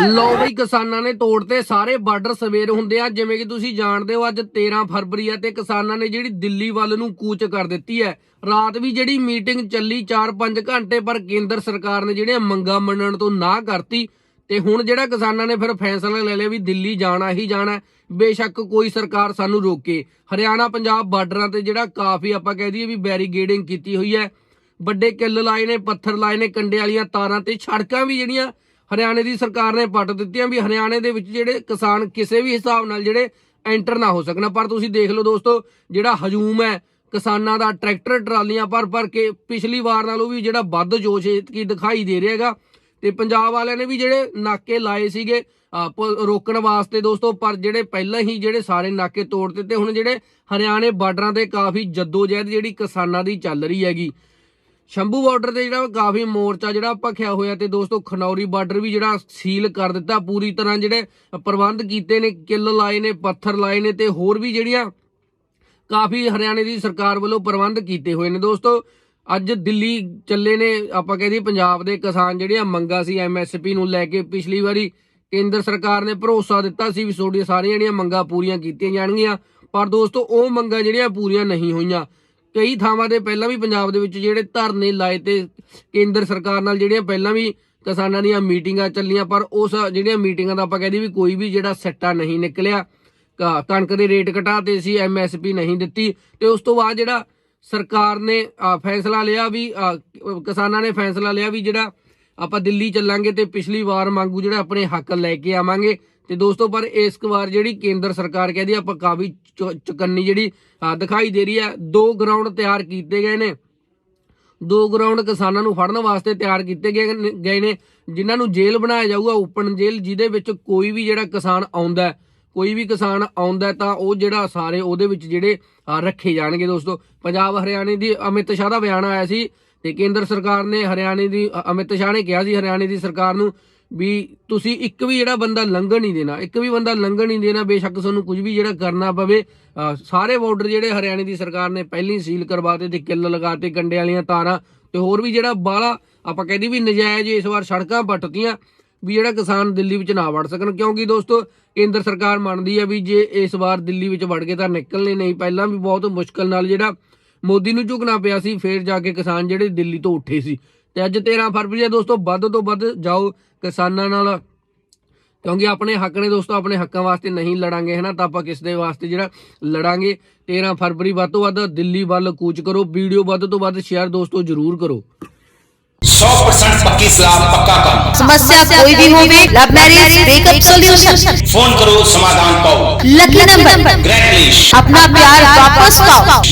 ਲੋ ਬਈ, ਕਿਸਾਨਾਂ ਨੇ ਤੋੜਤੇ ਸਾਰੇ ਬਾਰਡਰ ਸਵੇਰ ਹੁੰਦੇ ਆ। ਜਿਵੇਂ ਕਿ ਤੁਸੀਂ ਜਾਣਦੇ ਹੋ, ਅੱਜ 13 ਫਰਵਰੀ ਆ ਤੇ ਕਿਸਾਨਾਂ ਨੇ ਜਿਹੜੀ ਦਿੱਲੀ ਵੱਲ ਨੂੰ ਕੂਚ ਕਰ ਦਿੱਤੀ ਹੈ। ਰਾਤ ਵੀ ਜਿਹੜੀ ਮੀਟਿੰਗ ਚੱਲੀ 4-5 ਘੰਟੇ, ਪਰ ਕੇਂਦਰ ਸਰਕਾਰ ਨੇ ਜਿਹੜੀਆਂ ਮੰਗਾਂ ਮੰਨਣ ਤੋਂ ਨਾ ਕਰਤੀ, ਤੇ ਹੁਣ ਜਿਹੜਾ ਕਿਸਾਨਾਂ ਨੇ ਫਿਰ ਫੈਸਲਾ ਲੈ ਲਿਆ ਵੀ ਦਿੱਲੀ ਜਾਣਾ ਹੀ ਜਾਣਾ ਬੇਸ਼ੱਕ ਕੋਈ ਸਰਕਾਰ ਸਾਨੂੰ ਰੋਕੇ। ਹਰਿਆਣਾ, ਪੰਜਾਬ ਬਾਰਡਰਾਂ ਤੇ ਜਿਹੜਾ ਕਾਫੀ ਆਪਾਂ ਕਹਿ ਦਈਏ ਵੀ ਬੈਰੀਗੇਡਿੰਗ ਕੀਤੀ ਹੋਈ ਹੈ। ਵੱਡੇ ਕਿੱਲ ਲਾਏ ਨੇ, ਪੱਥਰ ਲਾਏ ਨੇ, ਕੰਡੇ ਵਾਲੀਆਂ ਤਾਰਾਂ ਤੇ ਸੜਕਾਂ ਵੀ ਜਿਹੜੀਆਂ ਹਰਿਆਣੇ ਦੀ ਸਰਕਾਰ ਨੇ ਪੱਟ ਦਿੱਤੀਆਂ ਵੀ ਹਰਿਆਣੇ ਦੇ ਵਿੱਚ ਜਿਹੜੇ ਕਿਸਾਨ ਕਿਸੇ ਵੀ ਹਿਸਾਬ ਨਾਲ ਜਿਹੜੇ ਐਂਟਰ ਨਾ ਹੋ ਸਕਣ। ਪਰ ਤੁਸੀਂ ਦੇਖ ਲਓ ਦੋਸਤੋ, ਜਿਹੜਾ ਹਜੂਮ ਹੈ, ਕਿਸਾਨਾਂ ਦਾ ਟਰੈਕਟਰ, ਟਰਾਲੀਆਂ ਭਰ ਭਰ ਕੇ ਪਿਛਲੀ ਵਾਰ ਨਾਲੋਂ ਵੀ ਜਿਹੜਾ ਵੱਧ ਜੋਸ਼ ਕੀ ਦਿਖਾਈ ਦੇ ਰਿਹਾ ਹੈਗਾ। ਤੇ ਪੰਜਾਬ ਵਾਲਿਆਂ ਨੇ ਵੀ ਜਿਹੜੇ ਨਾਕੇ ਲਾਏ ਸੀਗੇ ਰੋਕਣ ਵਾਸਤੇ ਦੋਸਤੋ, ਪਰ ਜਿਹੜੇ ਪਹਿਲਾਂ ਹੀ ਜਿਹੜੇ ਸਾਰੇ ਨਾਕੇ ਤੋੜ ਦਿੱਤੇ, ਹੁਣ ਜਿਹੜੇ ਹਰਿਆਣੇ ਬਾਰਡਰਾਂ ਤੇ ਕਾਫੀ ਜਦੋਜਹਿਦ ਜਿਹੜੀ ਕਿਸਾਨਾਂ ਦੀ ਚੱਲ ਰਹੀ ਹੈਗੀ। ਸ਼ੰਭੂ ਬਾਰਡਰ ਤੇ ਜਿਹੜਾ ਕਾਫੀ ਮੋਰਚਾ ਜਿਹੜਾ ਭਖਿਆ ਹੋਇਆ ਤੇ ਦੋਸਤੋ ਖਨੌਰੀ ਬਾਰਡਰ ਵੀ ਜਿਹੜਾ ਸੀਲ ਕਰ ਦਿੱਤਾ, ਪੂਰੀ ਤਰ੍ਹਾਂ ਜਿਹੜੇ ਪ੍ਰਬੰਧ ਕੀਤੇ ਨੇ, ਕਿੱਲ ਲਾਏ ਨੇ, ਪੱਥਰ ਲਾਏ ਨੇ ਤੇ ਹੋਰ ਵੀ ਜਿਹੜੀਆਂ ਕਾਫੀ ਹਰਿਆਣੇ ਦੀ ਸਰਕਾਰ ਵੱਲੋਂ ਪ੍ਰਬੰਧ ਕੀਤੇ ਹੋਏ ਨੇ। ਦੋਸਤੋ, ਅੱਜ ਦਿੱਲੀ ਚੱਲੇ ਨੇ, ਆਪਾਂ ਕਹਿੰਦੇ ਪੰਜਾਬ ਦੇ ਕਿਸਾਨ ਜਿਹੜੀਆਂ ਮੰਗਾਂ ਸੀ ਐਮਐਸਪੀ ਨੂੰ ਲੈ ਕੇ ਪਿਛਲੀ ਵਾਰੀ ਕੇਂਦਰ ਸਰਕਾਰ ਨੇ ਭਰੋਸਾ ਦਿੱਤਾ ਸੀ ਵੀ ਤੁਹਾਡੀਆਂ ਸਾਰੀਆਂ ਜਿਹੜੀਆਂ ਮੰਗਾਂ ਪੂਰੀਆਂ ਕੀਤੀਆਂ ਜਾਣਗੀਆਂ, ਪਰ ਦੋਸਤੋ ਉਹ ਮੰਗਾਂ ਜਿਹੜੀਆਂ ਪੂਰੀਆਂ ਨਹੀਂ ਹੋਈਆਂ। ਕਈ ਥਾਵਾਂ ਤੇ ਪਹਿਲਾਂ ਵੀ ਪੰਜਾਬ ਦੇ ਵਿੱਚ ਜਿਹੜੇ ਧਰਨੇ ਲਾਏ ਤੇ ਕੇਂਦਰ ਸਰਕਾਰ ਨਾਲ ਜਿਹੜੀਆਂ ਪਹਿਲਾਂ ਵੀ ਕਿਸਾਨਾਂ ਦੀਆਂ ਮੀਟਿੰਗਾਂ ਚੱਲੀਆਂ, ਪਰ ਉਸ ਜਿਹੜੀਆਂ ਮੀਟਿੰਗਾਂ ਦਾ ਆਪਾਂ ਕਹਿੰਦੇ ਵੀ ਕੋਈ ਵੀ ਜਿਹੜਾ ਸੱਟਾ ਨਹੀਂ ਨਿਕਲਿਆ, ਕ- ਕਣਕ ਦੇ ਰੇਟ ਘਟਾਤੇ ਸੀ ਐਮਐਸਪੀ ਨਹੀਂ ਦਿੱਤੀ ਤੇ ਉਸ ਤੋਂ ਬਾਅਦ ਜਿਹੜਾ ਸਰਕਾਰ ਨੇ ਫੈਸਲਾ ਲਿਆ ਵੀ ਕਿਸਾਨਾਂ ਨੇ ਫੈਸਲਾ ਲਿਆ ਵੀ ਜਿਹੜਾ ਆਪਾਂ ਦਿੱਲੀ ਚੱਲਾਂਗੇ ਤੇ ਪਿਛਲੀ ਵਾਰ ਮੰਗੂ ਜਿਹੜਾ ਆਪਣੇ ਹੱਕ ਲੈ ਕੇ ਆਵਾਂਗੇ। ਤੇ ਦੋਸਤੋ, ਪਰ ਇਸ ਵਾਰ ਜਿਹੜੀ ਕੇਂਦਰ ਸਰਕਾਰ ਕਹਿੰਦੀ ਆਪਾਂ ਕਾਫੀ ਚ- ਚੁਕੰਨੀ ਜਿਹੜੀ ਦਿਖਾਈ ਦੇ ਰਹੀ ਹੈ ਦੋ ਗਰਾਊਂਡ ਤਿਆਰ ਕੀਤੇ ਗਏ ਨੇ। ਦੋ ਗਰਾਊਂਡ ਕਿਸਾਨਾਂ ਨੂੰ ਫੜਨ ਵਾਸਤੇ ਤਿਆਰ ਕੀਤੇ ਗਏ ਨੇ- ਗਏ ਨੇ, ਜਿਨ੍ਹਾਂ ਨੂੰ ਜੇਲ੍ਹ ਬਣਾਇਆ ਜਾਊਗਾ, ਓਪਨ ਜੇਲ੍ਹ, ਜਿਹਦੇ ਵਿੱਚ ਕੋਈ ਵੀ ਜਿਹੜਾ ਕਿਸਾਨ ਆਉਂਦਾ ਕੋਈ ਵੀ ਕਿਸਾਨ ਆਉਂਦਾ ਤਾਂ ਉਹ ਜਿਹੜਾ ਸਾਰੇ ਉਹਦੇ ਵਿੱਚ ਜਿਹੜੇ ਰੱਖੇ ਜਾਣਗੇ ਦੋਸਤੋ। ਪੰਜਾਬ ਹਰਿਆਣੇ ਦੀ ਅਮਿਤ ਸ਼ਾਹ ਦਾ ਬਿਆਨ ਆਇਆ ਸੀ ਤੇ ਕੇਂਦਰ ਸਰਕਾਰ ਨੇ ਹਰਿਆਣੇ ਦੀ ਅਮਿਤ ਸ਼ਾਹ ਨੇ ਕਿਹਾ ਸੀ ਹਰਿਆਣੇ ਦੀ ਸਰਕਾਰ ਨੂੰ ਵੀ ਤੁਸੀਂ ਇੱਕ ਵੀ ਜਿਹੜਾ ਬੰਦਾ ਲੰਘਣ ਨਹੀਂ ਦੇਣਾ, ਇੱਕ ਵੀ ਬੰਦਾ ਲੰਘਣ ਨਹੀਂ ਦੇਣਾ, ਬੇਸ਼ੱਕ ਤੁਹਾਨੂੰ ਕੁਝ ਵੀ ਜਿਹੜਾ ਕਰਨਾ ਪਵੇ ਸਾਰੇ ਬਾਰਡਰ ਜਿਹੜੇ ਹਰਿਆਣੇ ਦੀ ਸਰਕਾਰ ਨੇ ਪਹਿਲਾਂ ਹੀ ਸੀਲ ਕਰਵਾਤੇ ਤੇ ਕਿੱਲ ਲਗਾਤੇ ਕੰਡੇ ਵਾਲੀਆਂ ਤਾਰਾਂ ਤੇ ਹੋਰ ਵੀ ਜਿਹੜਾ ਬਾਲਾ, ਆਪਾਂ ਕਹਿੰਦੇ ਵੀ ਨਜਾਇਜ਼ ਇਸ ਵਾਰ ਸੜਕਾਂ ਪੱਟਤੀਆਂ ਵੀ ਜਿਹੜਾ ਕਿਸਾਨ ਦਿੱਲੀ ਵਿੱਚ ਨਾ ਵੜ ਸਕਣ। ਕਿਉਂਕਿ ਦੋਸਤੋ, ਕੇਂਦਰ ਸਰਕਾਰ ਮੰਨਦੀ ਹੈ ਵੀ ਜੇ ਇਸ ਵਾਰ ਦਿੱਲੀ ਵਿੱਚ ਵੜ ਗਏ ਤਾਂ ਨਿਕਲਣੇ ਨਹੀਂ, ਪਹਿਲਾਂ ਵੀ ਬਹੁਤ ਮੁਸ਼ਕਲ ਨਾਲ ਜਿਹੜਾ ਮੋਦੀ ਨੂੰ ਝੁਕਣਾ ਪਿਆ ਸੀ ਫੇਰ ਜਾ ਕੇ ਕਿਸਾਨ ਜਿਹੜੇ ਦਿੱਲੀ ਤੋਂ ਉੱਠੇ ਸੀ। ਤੇ ਅੱਜ 13 ਫਰਵਰੀ ਹੈ ਦੋਸਤੋ ਵੱਧ ਤੋਂ ਵੱਧ ਜਾਓ ਕਿਸਾਨਾਂ ਨਾਲ ਕਿਉਂਕਿ ਆਪਣੇ ਹੱਕ ਨੇ ਦੋਸਤੋ ਆਪਣੇ ਹੱਕਾਂ ਵਾਸਤੇ ਨਹੀਂ ਲੜਾਂਗੇ ਹਨਾ? ਤਾਂ ਆਪਾਂ ਕਿਸ ਦੇ ਵਾਸਤੇ ਜਿਹੜਾ ਲੜਾਂਗੇ? 13 ਫਰਵਰੀ ਵੱਧ ਤੋਂ ਵੱਧ ਦਿੱਲੀ ਵੱਲ ਕੂਚ ਕਰੋ ਵੀਡੀਓ ਵੱਧ ਤੋਂ ਵੱਧ ਸ਼ੇਅਰ ਦੋਸਤੋ ਜ਼ਰੂਰ ਕਰੋ। 100% ਪੱਕੀ ਸਲਾਹ ਪੱਕਾ ਕੰਮ। ਸਮੱਸਿਆ ਕੋਈ ਵੀ ਹੋਵੇ love marriage breakup solution phone ਕਰੋ ਸਮਾਧਾਨ ਪਾਓ। ਲੱਕੀ ਨੰਬਰ ਗ੍ਰੈਟ ਆਪਣਾ ਪਿਆਰ ਵਾਪਸ ਪਾਓ।